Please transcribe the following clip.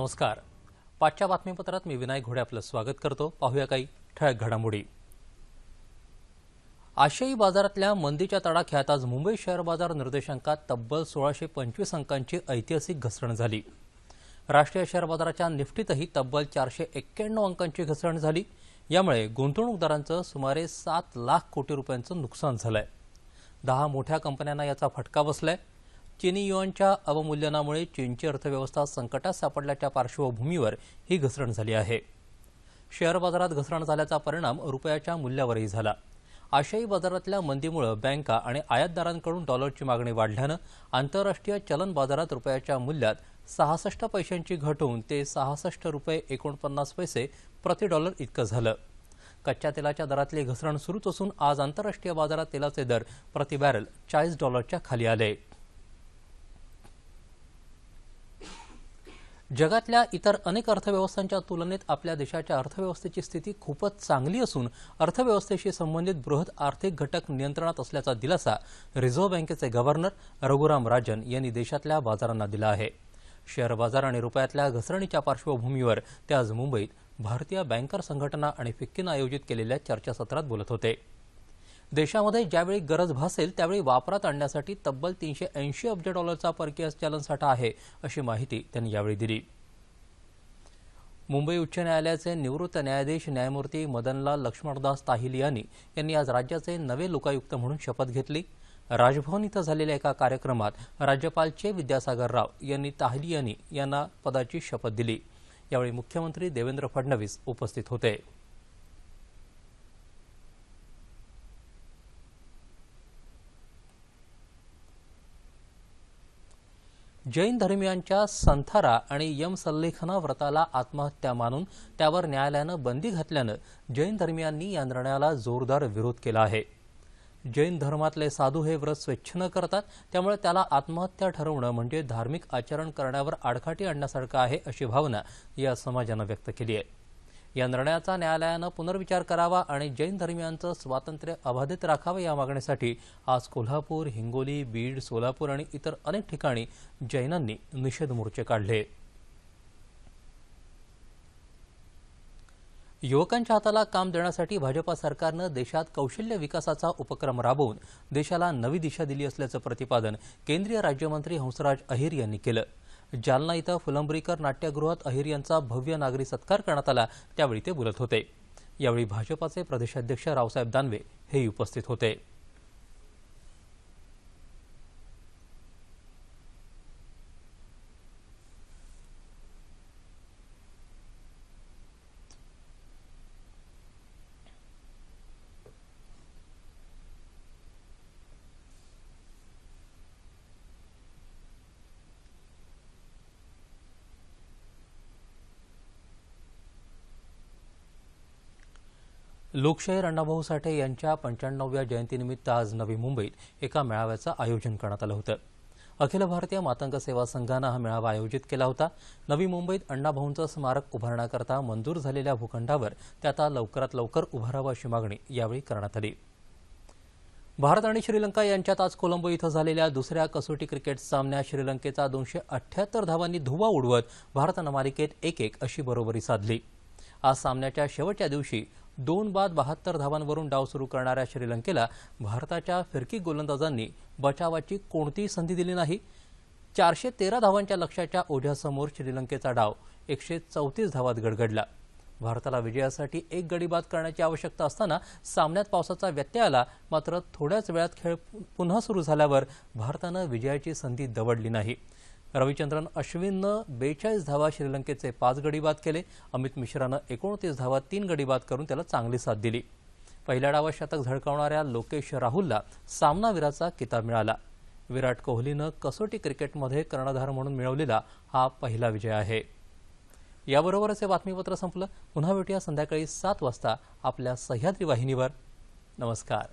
नमस्कार. पाचच्या बातमीपत्रात मी विनायक घोडे आपलं स्वागत करतो. पाहूया काही ठळक घडामोडी. आशियाई बाजारातल्या मंदीच्या तडाख्यात आज मुंबई शेअर बाजार निर्देशांकात तब्बल सोळाशे पंचवीस अंकांची ऐतिहासिक घसरण झाली. राष्ट्रीय शेअर बाजाराच्या निफ्टीतही तब्बल चारशे एक्क्याण्णव अंकांची घसरण झाली. यामुळे गुंतवणूकदारांचं सुमारे सात लाख कोटी रुपयांचं नुकसान झालंय. दहा मोठ्या कंपन्यांना याचा फटका बसलाय. चीनी युआनच्या अवमूल्यनामुळे चीनची अर्थव्यवस्था संकटात सापडल्याच्या पार्श्वभूमीवर ही घसरण झाली आहे. शेअर बाजारात घसरण झाल्याचा परिणाम रुपयाच्या मूल्यावरही झाला. आशियाई बाजारातल्या मंदीमुळे बँका आणि आयातदारांकडून डॉलरची मागणी वाढल्यानं आंतरराष्ट्रीय चलन बाजारात रुपयाच्या मूल्यात सहासष्ट पैशांची घट होऊन ते सहासष्ट रुपये एकोणपन्नास पैसे प्रति डॉलर इतकं झालं. कच्च्या तेलाच्या दरातली घसरण सुरूच असून आज आंतरराष्ट्रीय बाजारात तेलाचे दर प्रति बॅरल चाळीस डॉलरच्या खाली आले. जगातल्या इतर अनेक अर्थव्यवस्थांच्या तुलनेत आपल्या देशाच्या अर्थव्यवस्थेची स्थिती खूपच चांगली असून अर्थव्यवस्थेशी संबंधित बृहत आर्थिक घटक नियंत्रणात असल्याचा दिलासा रिझर्व्ह बँकेचे गव्हर्नर रघुराम राजन यांनी देशातल्या बाजारांना दिला आहे. शेअर बाजार आणि रुपयातल्या घसरणीच्या पार्श्वभूमीवर ते आज मुंबईत भारतीय बँकर संघटना आणि फिक्कीनं आयोजित केलेल्या चर्चासत्रात बोलत होते. देशामध्ये ज्यावेळी गरज भासेल त्यावेळी वापरात आणण्यासाठी तब्बल तीनशे ऐंशी अब्ज डॉलरचा परकीय चलनसाठा आहे अशी माहिती त्यांनी यावेळी दिली. मुंबई उच्च न्यायालयाचे निवृत्त न्यायाधीश न्यायमूर्ती मदनलाल लक्ष्मणदास ताहिलियानी यांनी आज राज्याचे नवे लोकायुक्त म्हणून शपथ घेतली. राजभवन इथं झालेल्या एका कार्यक्रमात राज्यपाल चे विद्यासागर राव यांनी ताहिलियानी यांना पदाची शपथ दिली. यावेळी मुख्यमंत्री देवेंद्र फडणवीस उपस्थित होते. जैन धर्मियांच्या संथारा आणि यम सल्लेखना व्रताला आत्महत्या मानून त्यावर न्यायालयानं बंदी घातल्यानं जैन धर्मियांनी या निर्णयाला जोरदार विरोध केला आहे. जैन धर्मातले साधू हे व्रत स्वेच्छेनं करतात त्यामुळे त्याला आत्महत्या ठरवणं म्हणजे धार्मिक आचरण करण्यावर आडकाठी आणण्यासारखं आहे अशी भावना या समाजानं व्यक्त केली आहे. या निर्णयाचा न्यायालयानं पुनर्विचार करावा आणि जैन धर्मियांचं स्वातंत्र्य अबाधित राखावं या मागणीसाठी आज कोल्हापूर हिंगोली बीड सोलापूर आणि इतर अनेक ठिकाणी जैनांनी निषेध मोर्चे काढले. युवकांच्या हाताला काम देण्यासाठी भाजपा सरकारनं देशात कौशल्य विकासाचा उपक्रम राबवून देशाला नवी दिशा दिली असल्याचं प्रतिपादन केंद्रीय राज्यमंत्री हंसराज अहिर यांनी केलं. जालना इथं फुलंब्रीकर नाट्यगृहात अहिर यांचा भव्य नागरी सत्कार करण्यात आला. त्यावेळी ते बोलत होते. यावेळी भाजपाचे प्रदेशाध्यक्ष रावसाहेब दानवे हे उपस्थित होते. लोकशाहीर अण्णाभाऊ साठे यांच्या पंच्याण्णवव्या जयंतीनिमित्त आज नवी मुंबईत एका मेळाव्याचं आयोजन करण्यात आलं होतं. अखिल भारतीय मातंग सेवा संघानं हा मेळावा आयोजित केला होता. नवी मुंबईत अण्णाभाऊंचं स्मारक उभारण्याकरता मंजूर झालेल्या भूखंडावर ते आता लवकरात लवकर उभारावं अशी मागणी यावेळी करण्यात आली. भारत आणि श्रीलंका यांच्यात आज कोलंबो इथं झालेल्या दुसऱ्या कसोटी क्रिकेट सामन्यात श्रीलंकेचा दोनशे अठ्ठ्याहत्तर धावांनी धुवा उडवत भारतानं मालिकेत एक एक अशी बरोबरी साधली. आज सामन्याच्या शेवटच्या दिवशी दोन बाद बहात्तर धावांवरून डाव सुरू करणाऱ्या श्रीलंकेला भारताच्या फिरकी गोलंदाजांनी बचावाची कोणतीही संधी दिली नाही. चारशे तेरा धावांच्या लक्ष्याच्या ओझ्यासमोर श्रीलंकेचा डाव एकशे चौतीस धावात गडगडला. भारताला विजयासाठी एक गडी बाद करण्याची आवश्यकता असताना सामन्यात पावसाचा व्यत्यय आला मात्र थोड्याच वेळात खेळ पुन्हा सुरू झाल्यावर भारतानं विजयाची संधी दवडली नाही. रविचंद्रन अश्विननं बेचाळीस धावा श्रीलंकेचे पाच गडी बाद केले. अमित मिश्रानं एकोणतीस धावा तीन गडी बाद करून त्याला चांगली साथ दिली. पहिल्या डावा शतक झळकावणाऱ्या लोकेश राहुलला सामनावीराचा किताब मिळाला. विराट कोहलीनं कसोटी क्रिकेटमध्ये कर्णधार म्हणून मिळवलेला हा पहिला विजय आहे. याबरोबरच हे बातमीपत्र संपलं. पुन्हा भेटूया संध्याकाळी सात वाजता आपल्या सह्याद्री वाहिनीवर. नमस्कार.